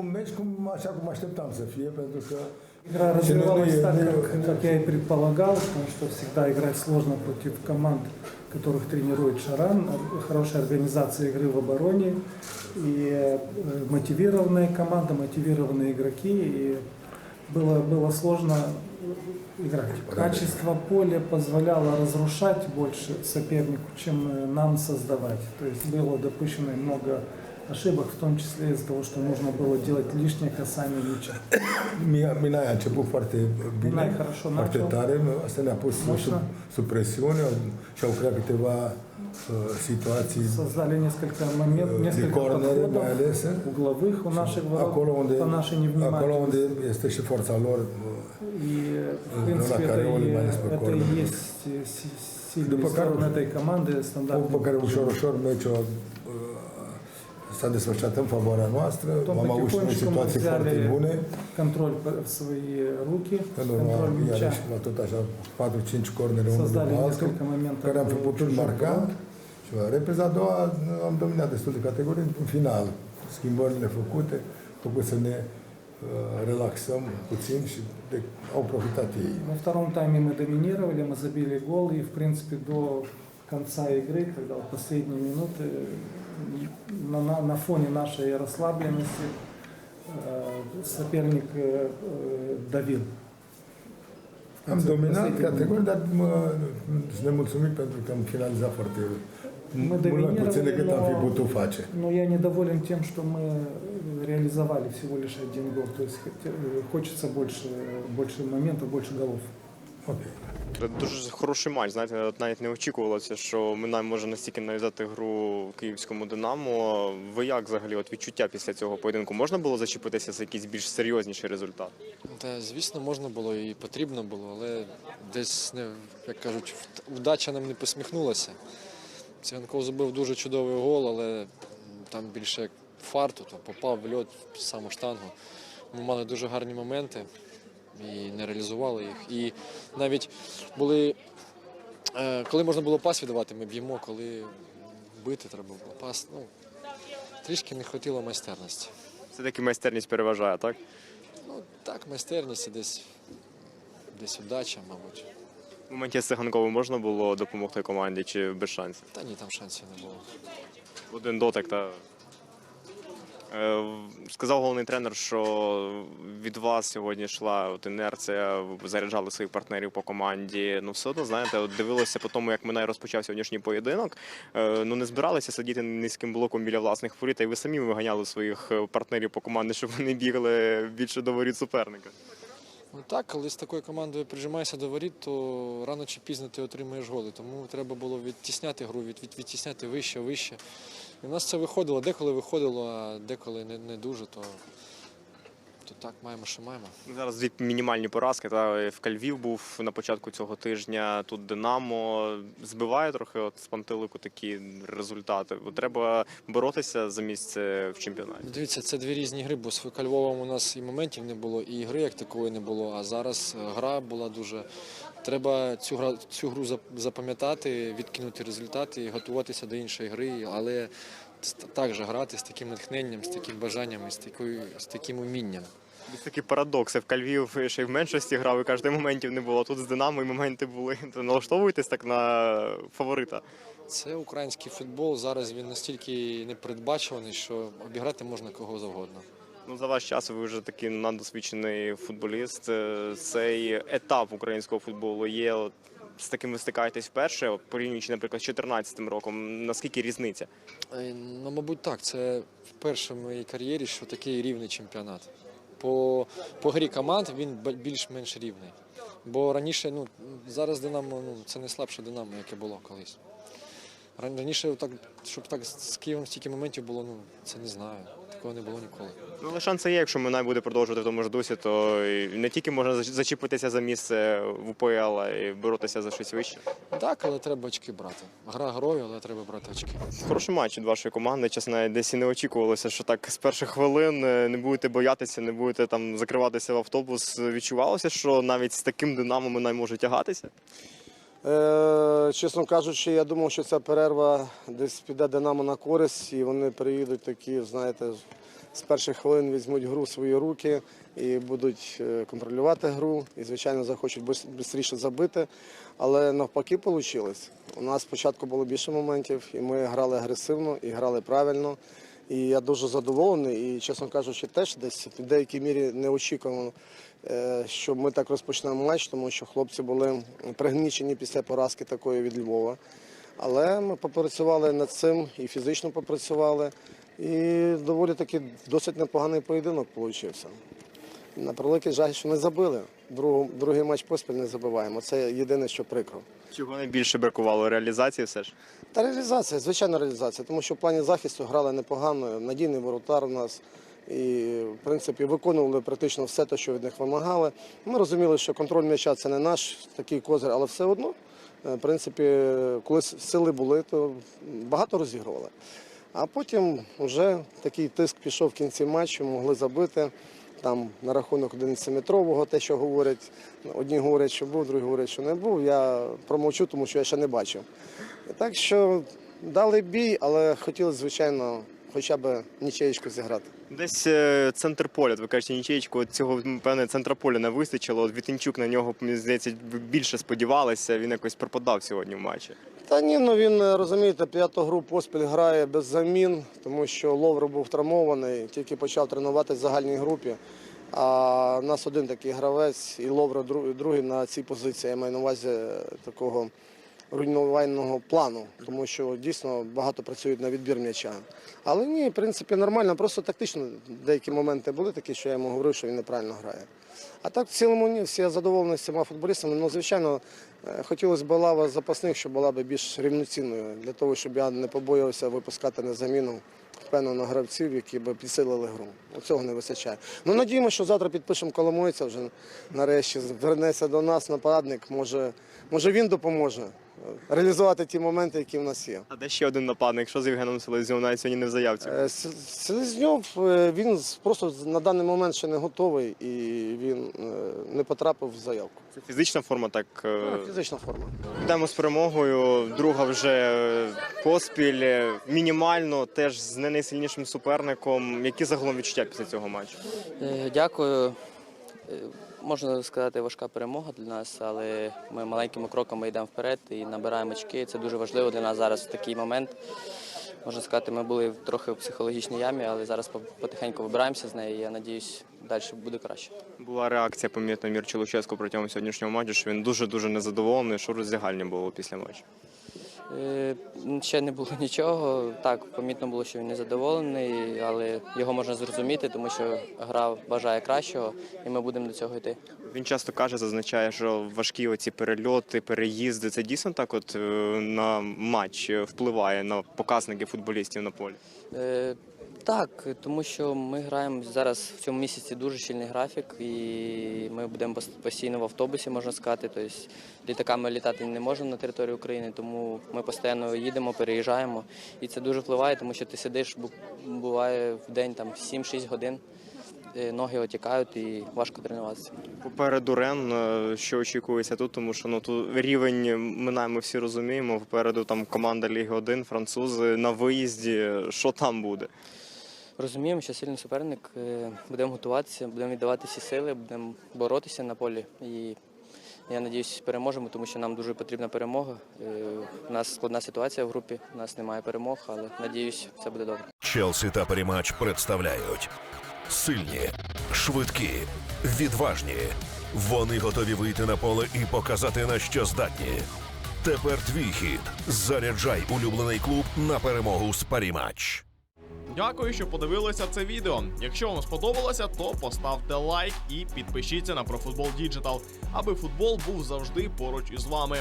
un meci cum, așa cum așteptam să fie, pentru că Игра развивалась так, как, как я и предполагал, потому что всегда играть сложно против команд, которых тренирует Шаран, хорошая организация игры в обороне и э, мотивированная команда, мотивированные игроки, и было, было сложно играть. Качество поля позволяло разрушать больше сопернику, чем э, нам создавать. То есть было допущено много ошибок, в том числе из-за того, что нужно было делать лишнее касание мяча. Mia- Minai a început foarte bine, Minai хорошо foarte начал. tare, asta ne-a pus Мощно. sub, sub presiune și au creat câteva uh, situații Создали несколько моментов, uh, de несколько cornere mai подходов ales. угловых у наших ворот Acolo unde, по нашей acolo unde невнимательности. este și forța lor. uh, И, в Ну, принципе, на это, Кариоле и, Манис это и Покорный. есть э, си- сильные După care- стороны этой команды, După стандартные. care ușor, ușor meciul uh, s-a desfășurat în favoarea noastră. Потом Am avut și noi потихонечку мы situații foarte взяли bune. контроль в свои руки, În urma, контроль мяча. iarăși, la tot așa, 4-5 cornere unul Создали după altul, несколько моментов. care am fi в putut чужих marca. ворот. Și la repriza a doua am dominat destul de categorii. În final, schimbările făcute, făcut să ne uh, relaxăm puțin și de, au profitat ei. Во втором тайме мы доминировали, мы забили гол, и, в принципе, до конца игры, когда в последние минуты, на, на, на фоне нашей расслабленности э, соперник э, э, давил. Am dominat categorii, dar mă, sunt nemulțumit pentru că am finalizat foarte mult mai puțin decât am fi но, putut face. но я недоволен тем, что мы реализовали всего лишь один гол. То есть хочется больше, больше моментов, больше голов. Дуже хороший матч. Знаєте, навіть не очікувалося, що Минай може настільки нав'язати гру київському Динамо. Ви як взагалі от відчуття після цього поєдинку? Можна було зачепитися за якийсь більш серйозніший результат? Та, звісно, можна було і потрібно було, але десь, не, як кажуть, вд- вдача нам не посміхнулася. Циганков забив дуже чудовий гол, але там більше фарту, то попав в льот саму штангу. Ми мали дуже гарні моменти і не реалізували їх. І навіть були, е, коли можна було пас віддавати, ми б'ємо, коли бити треба було пас. Ну, трішки не хотіло майстерності. Все-таки майстерність переважає, так? Ну, так, майстерність і десь, десь удача, мабуть. В моменті з Циганковим можна було допомогти команді чи без шансів? Та ні, там шансів не було. Один дотик та. Е, Сказав головний тренер, що від вас сьогодні йшла от інерція, заряджали своїх партнерів по команді. Ну, все одно, знаєте, от дивилося по тому, як Минай розпочав сьогоднішній поєдинок. Е, Ну не збиралися сидіти низьким блоком біля власних воріт, й ви самі виганяли своїх е, партнерів по команді, щоб вони бігли більше до воріт суперника. Ну так, коли з такою командою прижимаєшся до воріт, то рано чи пізно ти отримаєш голи. Тому треба було відтісняти гру, від, від, відтісняти вище, вище. І в нас це виходило, деколи виходило, а деколи не, не дуже, то, то так маємо, що маємо. Зараз дві мінімальні поразки. Та в Кальвів був на початку цього тижня. Тут Динамо збиває трохи от з пантелику такі результати. Бо треба боротися за місце в чемпіонаті. Ну, Дивіться, це дві різні гри, бо з Кальвовом у нас і моментів не було, і гри як такої не було. А зараз гра була дуже. Треба цю гра цю гру зап- запам'ятати, відкинути результати і готуватися до іншої гри, але с- так же грати з таким натхненням, з таким бажанням і з такою з таким умінням. Десь такі парадокси. В Кальвів ще й в меншості грав, і кажете, моментів не було. Тут з Динамо і моменти були. То налаштовуєтесь так на фаворита. Це український футбол. Зараз він настільки непередбачуваний, що обіграти можна кого завгодно. Ну, за ваш час ви вже такий надосвідчений футболіст. Е, Цей етап українського футболу є. З таким ви стикаєтесь вперше, порівнюючи, наприклад, з 2014 роком. Наскільки різниця? Е, Ну, мабуть, так. Це вперше в моїй кар'єрі, що такий рівний чемпіонат. По, по грі команд він більш-менш рівний. Бо раніше, ну, зараз Динамо, ну, це не слабше Динамо, яке було колись. Ран- Раніше, так, щоб так з Києвом стільки моментів було, ну, це не знаю. Такого не було ніколи. Ну, але шанси є, якщо Минай буде продовжувати в тому ж дусі, то і не тільки можна зач- зачепитися за місце в УПЛ, а й боротися за щось вище. Так, але треба очки брати. Гра грою, але треба брати очки. Хороший матч від вашої команди. Чесно, навіть десь і не очікувалося, що так з перших хвилин е, не будете боятися, не будете там закриватися в автобус. Відчувалося, що навіть з таким динамо Минай може тягатися. Е, чесно кажучи, я думав, що ця перерва десь піде Динамо на користь, і вони приїдуть такі, знаєте, з перших хвилин візьмуть гру в свої руки і будуть е, контролювати гру. І, звичайно, захочуть швидше забити. Але навпаки вийшло. У нас спочатку було більше моментів, і ми грали агресивно і грали правильно. І я дуже задоволений. І, чесно кажучи, теж десь в деякій мірі неочікувано, що ми так розпочнемо матч, тому що хлопці були пригнічені після поразки такої від Львова. Але ми попрацювали над цим і фізично попрацювали. І доволі таки досить непоганий поєдинок вийшов. На превеликий жаль, що не забили. Другу, другий матч поспіль не забиваємо. Це єдине, що прикро. Чого найбільше бракувало реалізації все ж? Та реалізація, звичайна реалізація, тому що в плані захисту грали непогано, надійний воротар у нас. І, в принципі, виконували практично все те, що від них вимагали. Ми розуміли, що контроль м'яча це не наш такий козир, але все одно, е, в принципі, коли сили були, то багато розігрували. А потім вже такий тиск пішов в кінці матчу, могли забити. Там на рахунок 11-метрового, те, що говорять, одні говорять, що був, другі говорять, що не був. Я промовчу, тому що я ще не бачив. Так що дали бій, але хотіли, звичайно, хоча б нічеєчку зіграти. Десь е, центр поля, ви кажете, нічейку, от цього певне центра поля не вистачило. От Вітенчук на нього, мені здається, більше сподівалися, він якось пропадав сьогодні в матчі. Та ні, ну він е, розумієте, п'яту гру поспіль грає без замін, тому що Ловро був травмований, тільки почав тренуватися в загальній групі. А в нас один такий гравець, і Ловро другий на цій позиції. Я маю на увазі е, такого руйнувального плану, тому що дійсно багато працюють на відбір м'яча. Але ні, в принципі, нормально, просто тактично деякі моменти були такі, що я йому говорив, що він неправильно грає. А так в цілому ні, всі задоволені всіма футболістами. Ну, звичайно, е, хотілося б лава запасних, щоб була б більш рівноцінною, для того, щоб я не побоювався випускати на заміну впевнено гравців, які б підсилили гру. Цього не вистачає. Ну, надіємося, що завтра підпишемо Коломойця вже нарешті вернеться до нас нападник. Може, може він допоможе е, реалізувати ті моменти, які в нас є. А де ще один нападник? Що з Євгеном Селезіом навіть сьогодні не в заявці? Е, Селезньов він просто на даний момент ще не готовий і він е, не потрапив в заявку. Це фізична форма, так. е, Ну, Фізична форма. Йдемо з перемогою. Друга вже поспіль. е, Мінімально теж з не найсильнішим суперником. Які загалом відчуття після цього матчу? Дякую. Можна сказати, важка перемога для нас, але ми маленькими кроками йдемо вперед і набираємо очки. Це дуже важливо для нас зараз в такий момент. Можна сказати, ми були трохи в психологічній ямі, але зараз по- потихеньку вибираємося з неї. Я надіюсь, далі буде краще. Була реакція, помітна Мірча Луческу протягом сьогоднішнього матчу, що він дуже дуже незадоволений, що роздягальні було після матчу. Е, Ще не було нічого. Так, помітно було, що він незадоволений, але його можна зрозуміти, тому що гра бажає кращого, і ми будемо до цього йти. Він часто каже, зазначає, що важкі оці перельоти, переїзди. Це дійсно так, от е, на матч е, впливає на показники футболістів на полі. Так, тому що ми граємо зараз в цьому місяці дуже щільний графік, і ми будемо постійно в автобусі, можна сказати. Тобто літаками літати не можемо на території України, тому ми постійно їдемо, переїжджаємо. І це дуже впливає, тому що ти сидиш, бу- буває в день там 7-6 годин, е, ноги отікають і важко тренуватися. Попереду Рен, е, що очікується тут, тому що ну тут рівень минає, ми всі розуміємо. Попереду там команда Ліги 1, французи на виїзді. Що там буде? Розуміємо, що сильний суперник. е, Будемо готуватися, будемо віддавати всі сили, будемо боротися на полі. І я сподіваюся, переможемо, тому що нам дуже потрібна перемога. Е, У нас складна ситуація в групі, у нас немає перемог, але надіюсь, все буде добре. Челсі та Перемач представляють сильні, швидкі, відважні. Вони готові вийти на поле і показати на що здатні. Тепер твій хід. Заряджай улюблений клуб на перемогу з Парімач. Дякую, що подивилися це відео. Якщо вам сподобалося, то поставте лайк і підпишіться на ProFootball Digital, аби футбол був завжди поруч із вами.